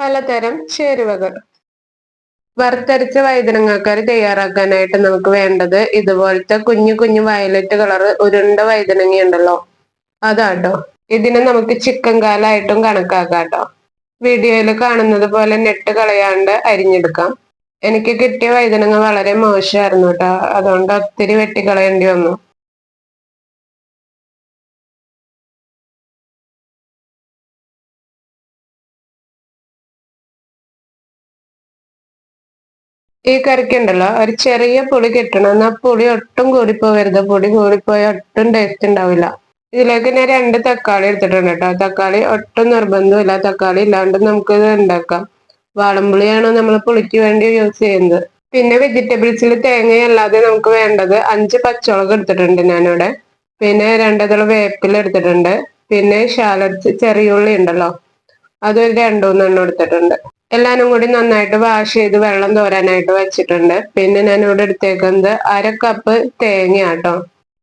പലതരം ചേരുവകൾ. വറുത്തരച്ച വഴുതനങ്ങാക്കറി തയ്യാറാക്കാനായിട്ട് നമുക്ക് വേണ്ടത് ഇതുപോലത്തെ കുഞ്ഞു കുഞ്ഞു വയലറ്റ് കളർ ഉരുണ്ട വൈതനങ്ങ ഉണ്ടല്ലോ അതാട്ടോ. ഇതിനെ നമുക്ക് ചിക്കൻ കാലായിട്ടും കണക്കാക്കാട്ടോ. വീഡിയോയിൽ കാണുന്നത് പോലെ നെട്ട് കളയാണ്ട് അരിഞ്ഞെടുക്കാം. എനിക്ക് കിട്ടിയ വഴുതനങ്ങ വളരെ മോശമായിരുന്നു കേട്ടോ അതുകൊണ്ട് ഒത്തിരി വെട്ടിക്കളയേണ്ടി വന്നു. ഈ കറിക്കുണ്ടല്ലോ ഒരു ചെറിയ പൊടി കിട്ടണം. എന്നാൽ പൊടി ഒട്ടും കൂടിപ്പോവരുത്. പുളി കൂടിപ്പോയ ഒട്ടും ടേസ്റ്റ് ഉണ്ടാവില്ല. ഇതിലേക്ക് ഞാൻ രണ്ട് തക്കാളി എടുത്തിട്ടുണ്ട് കേട്ടോ. തക്കാളി ഒട്ടും നിർബന്ധമില്ല തക്കാളി ഇല്ലാണ്ട് നമുക്ക് ഇത് ഉണ്ടാക്കാം വാളമ്പുളിയാണ് നമ്മൾ പുളിക്ക് വേണ്ടി യൂസ് ചെയ്യുന്നത്. പിന്നെ വെജിറ്റബിൾസിൽ തേങ്ങയല്ലാതെ നമുക്ക് വേണ്ടത് അഞ്ച് പച്ചമുളക് എടുത്തിട്ടുണ്ട് ഞാനിവിടെ. പിന്നെ രണ്ടതള വേപ്പില എടുത്തിട്ടുണ്ട്. പിന്നെ ശാലറ്റ് ചെറിയുള്ളി ഉണ്ടല്ലോ. അതൊരു രണ്ടു മൂന്നെണ്ണം എടുത്തിട്ടുണ്ട്. എല്ലാനും കൂടി നന്നായിട്ട് വാഷ് ചെയ്ത് വെള്ളം തോരാനായിട്ട് വെച്ചിട്ടുണ്ട്. പിന്നെ ഞാൻ ഇവിടെ എടുത്തേക്കുന്നത് അര കപ്പ് തേങ്ങ കേട്ടോ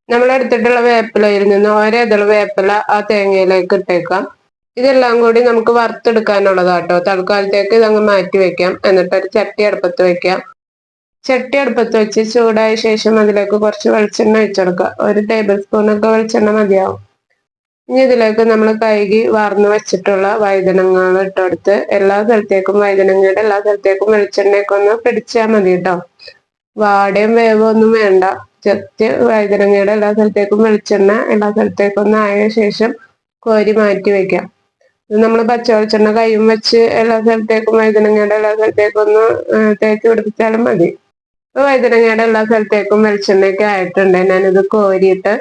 നമ്മൾ എടുത്തിട്ടുള്ള വേപ്പിലയിൽ നിന്ന് ഒരേതള വേപ്പില ആ തേങ്ങയിലേക്ക് ഇട്ടേക്കാം. ഇതെല്ലാം കൂടി നമുക്ക് വറുത്തെടുക്കാനുള്ളതാട്ടോ. തൽക്കാലത്തേക്ക് ഇതങ്ങ് മാറ്റി വെക്കാം. എന്നിട്ട് ഒരു ചട്ടി അടുപ്പത്ത് വെക്കാം. ചട്ടി അടുപ്പത്ത് വെച്ച് ചൂടായ ശേഷം അതിലേക്ക് കുറച്ച് വെളിച്ചെണ്ണ ഒഴിച്ചെടുക്കുക. ഒരു ടേബിൾ സ്പൂണൊക്കെ വെളിച്ചെണ്ണ മതിയാവും. ഇനി ഇതിലേക്ക് നമ്മൾ കഴുകി വാർന്നു വെച്ചിട്ടുള്ള വൈതനങ്ങൾ ഇട്ടെടുത്ത് എല്ലാ സ്ഥലത്തേക്കും വൈതനങ്ങയുടെ എല്ലാ സ്ഥലത്തേക്കും വെളിച്ചെണ്ണയൊക്കെ ഒന്ന് പിടിച്ചാൽ മതി കേട്ടോ വാടയും വേവോ ഒന്നും വേണ്ട. ജസ്റ്റ് വൈതനങ്ങയുടെ എല്ലാ സ്ഥലത്തേക്കും വെളിച്ചെണ്ണ എല്ലാ സ്ഥലത്തേക്കും ഒന്ന് ആയ ശേഷം കോരി മാറ്റി വെക്കാം. നമ്മൾ പച്ച വെളിച്ചെണ്ണ കൈയും വെച്ച് എല്ലാ സ്ഥലത്തേക്കും വൈതനങ്ങയുടെ എല്ലാ സ്ഥലത്തേക്കും ഒന്ന് തേച്ച് പിടിപ്പിച്ചാലും മതി. വൈതനങ്ങയുടെ എല്ലാ സ്ഥലത്തേക്കും വെളിച്ചെണ്ണയൊക്കെ ആയിട്ടുണ്ട്. ഞാനിത് കോരിയിട്ട്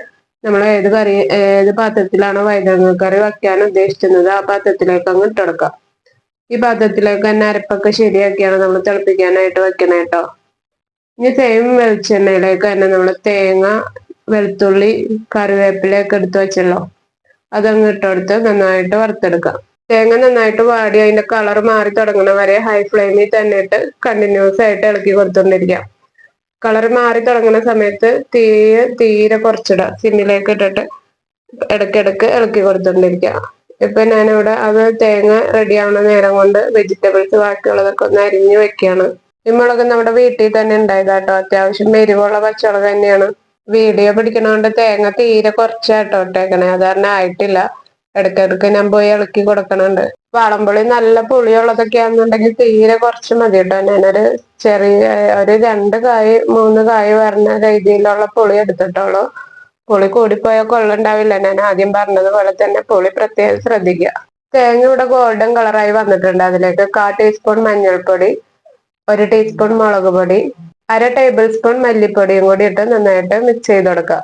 നമ്മൾ ഏത് കറി ഏത് പാത്രത്തിലാണോ വൈതങ്ങ കറി വെക്കാൻ ഉദ്ദേശിക്കുന്നത് ആ പാത്രത്തിലേക്ക് അങ്ങ് ഇട്ടെടുക്കാം ഈ പാത്രത്തിലേക്ക് തന്നെ അരപ്പൊക്കെ ശരിയാക്കിയാണ് നമ്മൾ തിളപ്പിക്കാനായിട്ട് വെക്കണേ കേട്ടോ ഇനി സെയിം വെളിച്ചെണ്ണയിലേക്ക് തന്നെ നമ്മൾ തേങ്ങ വെളുത്തുള്ളി കറിവേപ്പിലയൊക്കെ എടുത്ത് വെച്ചല്ലോ. അതങ്ങ് ഇട്ടെടുത്ത് നന്നായിട്ട് വറുത്തെടുക്കാം. തേങ്ങ നന്നായിട്ട് വാടി അതിന്റെ കളർ മാറി തുടങ്ങണ വരെ ഹൈ ഫ്ലെയിമിൽ തന്നെ ഇട്ട് കണ്ടിന്യൂസ് ആയിട്ട് ഇളക്കി കൊടുത്തോണ്ടിരിക്കാം. കളർ മാറി തുടങ്ങുന്ന സമയത്ത് തീരെ തീരെ കുറച്ചിടുക സിമ്മിലേക്ക് ഇട്ടിട്ട് ഇടക്കിടക്ക് ഇളക്കി കൊടുത്തോണ്ടിരിക്കുക ഇപ്പൊ ഞാനിവിടെ അത് തേങ്ങ റെഡിയാവുന്ന നേരം കൊണ്ട് വെജിറ്റബിൾസ് ബാക്കിയുള്ളതൊക്കെ ഒന്ന് അരിഞ്ഞു വെക്കുകയാണ് ഈ മുളക് നമ്മുടെ വീട്ടിൽ തന്നെ ഉണ്ടായതാട്ടോ. അത്യാവശ്യം എരിവുള്ള പച്ചമുളക് തന്നെയാണ്. വീഡിയോ പിടിക്കണോണ്ട് തേങ്ങ തീരെ കുറച്ചാട്ടോ ഇട്ടേക്കണേ. അത് ആയിട്ടില്ല. ഇടക്കിടക്ക് ഞാൻ പോയി ഇളക്കി കൊടുക്കണുണ്ട്. വാളംപുളി നല്ല പുളിയുള്ളതൊക്കെ ആണെന്നുണ്ടെങ്കിൽ തീരെ കുറച്ച് മതി കേട്ടോ ഞാനൊരു ചെറിയ ഒരു രണ്ട് കായ് മൂന്ന് കായ് വരുന്ന രീതിയിലുള്ള പുളി എടുത്തിട്ടുള്ളൂ. പുളി കൂടിപ്പോയാൽ കൊള്ളുണ്ടാവില്ല. ഞാൻ ആദ്യം പറഞ്ഞതുപോലെ തന്നെ പുളി പ്രത്യേകം ശ്രദ്ധിക്കുക തേങ്ങ ഇവിടെ ഗോൾഡൻ കളറായി വന്നിട്ടുണ്ട്. അതിലേക്ക് കാ ടീസ്പൂൺ മഞ്ഞൾപ്പൊടി ഒരു ടീസ്പൂൺ മുളക് പൊടി അര ടേബിൾ സ്പൂൺ മല്ലിപ്പൊടിയും കൂടി ഇട്ട് നന്നായിട്ട് മിക്സ് ചെയ്ത് കൊടുക്കുക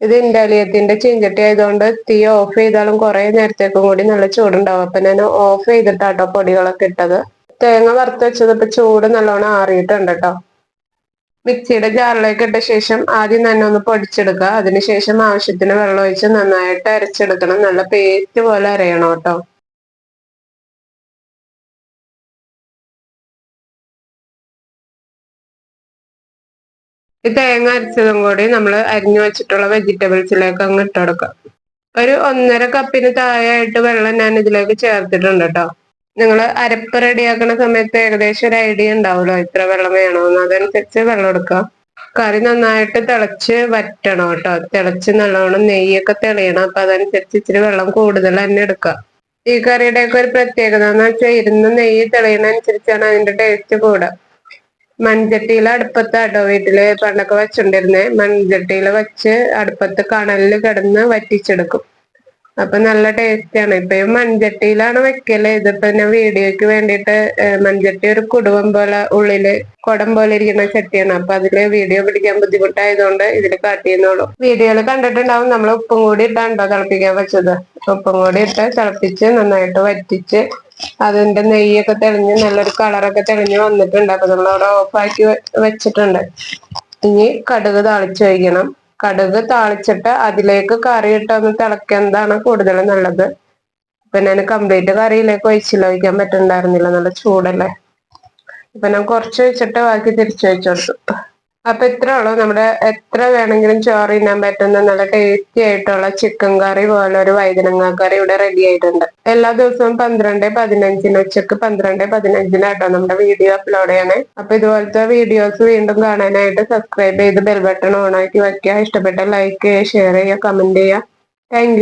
ഇത് ഇൻഡാലിയത്തിന്റെ ചീഞ്ചട്ടി ആയതുകൊണ്ട് തീ ഓഫ് ചെയ്താലും കുറെ നേരത്തേക്കും കൂടി നല്ല ചൂടുണ്ടാവും. അപ്പൊ ഞാൻ ഓഫ് ചെയ്തിട്ടാട്ടോ പൊടികളൊക്കെ ഇട്ടത്. തേങ്ങ വറുത്ത് വെച്ചത് ഇപ്പൊ ചൂട് നല്ലോണം ആറിയിട്ടുണ്ട് കേട്ടോ മിക്സിയുടെ ജാറിലേക്ക് ഇട്ട ശേഷം ആദ്യം തന്നെ ഒന്ന് പൊടിച്ചെടുക്കുക. അതിനുശേഷം ആവശ്യത്തിന് വെള്ളം ഒഴിച്ച് നന്നായിട്ട് അരച്ചെടുക്കണം. നല്ല പേസ്റ്റ് പോലെ അരയണം കേട്ടോ ഈ തേങ്ങ അരച്ചതും കൂടി നമ്മൾ അരിഞ്ഞു വെച്ചിട്ടുള്ള വെജിറ്റബിൾസിലേക്ക് അങ്ങ് ഇട്ട് കൊടുക്കാം. ഒരു ഒന്നര കപ്പിന് താഴെയായിട്ട് വെള്ളം ഞാൻ ഇതിലേക്ക് ചേർത്തിട്ടുണ്ട് കേട്ടോ നിങ്ങൾ അരപ്പ് റെഡിയാക്കുന്ന സമയത്ത് ഏകദേശം ഒരു ഐഡിയ ഉണ്ടാവുമല്ലോ ഇത്ര വെള്ളം വേണമെന്ന് അതനുസരിച്ച് വെള്ളം എടുക്കുക കറി നന്നായിട്ട് തിളച്ച് വറ്റണം കേട്ടോ തിളച്ച് നല്ലോണം നെയ്യൊക്കെ തെളിയണം. അപ്പൊ അതനുസരിച്ച് ഇച്ചിരി വെള്ളം കൂടുതൽ തന്നെ എടുക്കാം. ഈ കറിയുടെ ഒക്കെ ഒരു പ്രത്യേകത എന്ന് വെച്ചാൽ ഇരുന്ന് നെയ്യ് തെളിയണ അനുസരിച്ചാണ് അതിന്റെ ടേസ്റ്റ് കൂടുക മൺചട്ടിയിൽ അടുപ്പത്താട്ടോ വീട്ടിൽ പണ്ടൊക്കെ വെച്ചോണ്ടിരുന്നേ. മൺചട്ടിയിൽ വെച്ച് അടുപ്പത്ത് കണലിൽ കിടന്ന് വറ്റിച്ചെടുക്കും. അപ്പൊ നല്ല ടേസ്റ്റ് ആണ്. ഇപ്പൊ മൺചട്ടിയിലാണ് വെക്കൽ. ഇതിപ്പോ ഞാൻ വീഡിയോക്ക് വേണ്ടിയിട്ട് മൺചട്ടി ഒരു കുടുംബം പോലെ ഉള്ളിൽ കുടം പോലെ ഇരിക്കുന്ന ചട്ടിയാണ്. അപ്പൊ അതിൽ വീഡിയോ പിടിക്കാൻ ബുദ്ധിമുട്ടായതുകൊണ്ട് ഇതിൽ കാട്ടിയെന്നോളൂ വീഡിയോയിൽ കണ്ടിട്ടുണ്ടാവും നമ്മൾ ഉപ്പും കൂടി ഇട്ടാണ്ടോ തിളപ്പിക്കാൻ വെച്ചത്. ഉപ്പും കൂടി ഇട്ട് തിളപ്പിച്ച് നന്നായിട്ട് വറ്റിച്ച് അതിന്റെ നെയ്യൊക്കെ തെളിഞ്ഞ് നല്ലൊരു കളറൊക്കെ തെളിഞ്ഞ് വന്നിട്ടുണ്ട്. അപ്പൊ നമ്മൾ അവിടെ ഓഫാക്കി വെച്ചിട്ടുണ്ട്. ഇനി കടുക് താളിച്ച് വയ്ക്കണം കടുക് താളിച്ചിട്ട് അതിലേക്ക് കറി ഇട്ടൊന്ന് തിളക്കുന്നതാണ് കൂടുതൽ നല്ലത്? ഇപ്പൊ ഞാൻ കംപ്ലീറ്റ് കറിയിലേക്ക് ഒഴിച്ചില്ല ഒഴിക്കാൻ പറ്റുന്നുണ്ടായിരുന്നില്ല നല്ല ചൂടല്ലേ? ഇപ്പൊ ഞാൻ കുറച്ച് വെച്ചിട്ട് ബാക്കി തിരിച്ചു വെച്ചു കൊടുത്തു അപ്പൊ ഇത്ര ഉള്ളൂ. നമ്മുടെ എത്ര വേണമെങ്കിലും ചോറ് തിന്നാൻ പറ്റുന്ന നല്ല ടേസ്റ്റി ആയിട്ടുള്ള ചിക്കൻ കറി പോലെ ഒരു വൈദ്യനങ്ങ കറി ഇവിടെ റെഡി ആയിട്ടുണ്ട്. എല്ലാ ദിവസവും പന്ത്രണ്ട് പതിനഞ്ചിന് ഉച്ചയ്ക്ക് പന്ത്രണ്ട് പതിനഞ്ചിനാട്ടോ നമ്മുടെ വീഡിയോ അപ്ലോഡ് ചെയ്യണേ. അപ്പൊ ഇതുപോലത്തെ വീഡിയോസ് വീണ്ടും കാണാനായിട്ട് സബ്സ്ക്രൈബ് ചെയ്ത് ബെൽ ബട്ടൺ ഓൺ ആക്കി വെക്കുക. ഇഷ്ടപ്പെട്ട ലൈക്ക് ചെയ്യുക ഷെയർ ചെയ്യുക കമന്റ് ചെയ്യുക. താങ്ക്